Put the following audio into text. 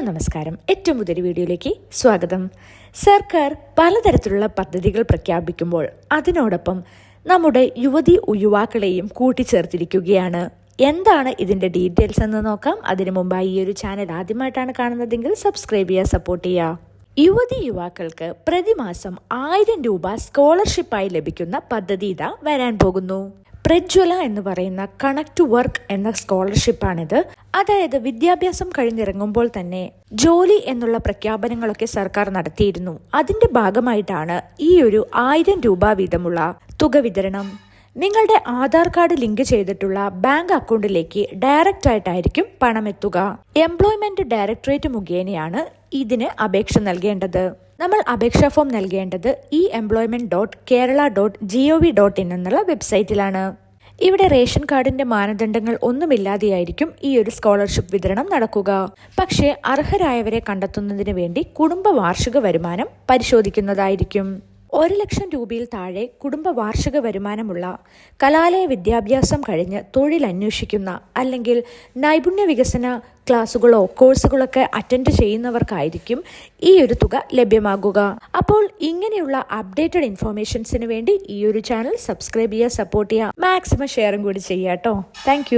Hello നമസ്കാരം. ഏറ്റവും പുതിയൊരു വീഡിയോയിലേക്ക് സ്വാഗതം. സർക്കാർ പലതരത്തിലുള്ള പദ്ധതികൾ പ്രഖ്യാപിക്കുമ്പോൾ അതിനോടൊപ്പം നമ്മുടെ യുവതി യുവാക്കളെയും കൂട്ടിച്ചേർത്തിരിക്കുകയാണ്. എന്താണ് ഇതിന്റെ ഡീറ്റെയിൽസ് എന്ന് നോക്കാം. അതിനു മുമ്പായി ഈ ഒരു ചാനൽ ആദ്യമായിട്ടാണ് കാണുന്നതെങ്കിൽ സബ്സ്ക്രൈബ് ചെയ്യുക സപ്പോർട്ട് ചെയ്യുക. യുവതി യുവാക്കൾക്ക് പ്രതിമാസം ആയിരം രൂപ സ്കോളർഷിപ്പായി ലഭിക്കുന്ന പദ്ധതി ഇതാ വരാൻ പോകുന്നു. പ്രജ്വല എന്ന് പറയുന്ന കണക്ട് ടു വർക്ക് എന്ന സ്കോളർഷിപ്പാണിത്. അതായത് വിദ്യാഭ്യാസം കഴിഞ്ഞിറങ്ങുമ്പോൾ തന്നെ ജോലി എന്നുള്ള പ്രഖ്യാപനങ്ങളൊക്കെ സർക്കാർ നടത്തിയിരുന്നു. അതിന്റെ ഭാഗമായിട്ടാണ് ഈ ഒരു ആയിരം രൂപ വീതമുള്ള തുക വിതരണം. നിങ്ങളുടെ ആധാർ കാർഡ് ലിങ്ക് ചെയ്തിട്ടുള്ള ബാങ്ക് അക്കൗണ്ടിലേക്ക് ഡയറക്റ്റ് ആയിട്ടായിരിക്കും പണം എത്തുക. എംപ്ലോയ്മെന്റ് ഡയറക്ടറേറ്റ് മുഖേനയാണ് ഇതിന് അപേക്ഷ നൽകേണ്ടത്. നമ്മൾ അപേക്ഷാ ഫോം നൽകേണ്ടത് E employment dot Kerala dot G O V dot in എന്നുള്ള വെബ്സൈറ്റിലാണ് ഇവിടെ റേഷൻ കാർഡിന്റെ മാനദണ്ഡങ്ങൾ ഒന്നുമില്ലാതെയായിരിക്കും ഈ ഒരു സ്കോളർഷിപ്പ് വിതരണം നടക്കുക. പക്ഷേ അർഹരായവരെ കണ്ടെത്തുന്നതിന് വേണ്ടി കുടുംബ വാർഷിക വരുമാനം പരിശോധിക്കുന്നതായിരിക്കും. ഒരു ലക്ഷം രൂപയിൽ താഴെ കുടുംബ വാർഷിക വരുമാനമുള്ള കലാലയ വിദ്യാഭ്യാസം കഴിഞ്ഞ് തൊഴിൽ അന്വേഷിക്കുന്ന അല്ലെങ്കിൽ നൈപുണ്യ വികസന ക്ലാസ്സുകളോ കോഴ്സുകളൊക്കെ അറ്റൻഡ് ചെയ്യുന്നവർക്കായിരിക്കും ഈ ഒരു തുക ലഭ്യമാകുക. അപ്പോൾ ഇങ്ങനെയുള്ള അപ്ഡേറ്റഡ് ഇൻഫോർമേഷൻസിന് വേണ്ടി ഈ ഒരു ചാനൽ സബ്സ്ക്രൈബ് ചെയ്യുക സപ്പോർട്ട് ചെയ്യുക മാക്സിമം ഷെയറും കൂടി ചെയ്യാട്ടോ താങ്ക്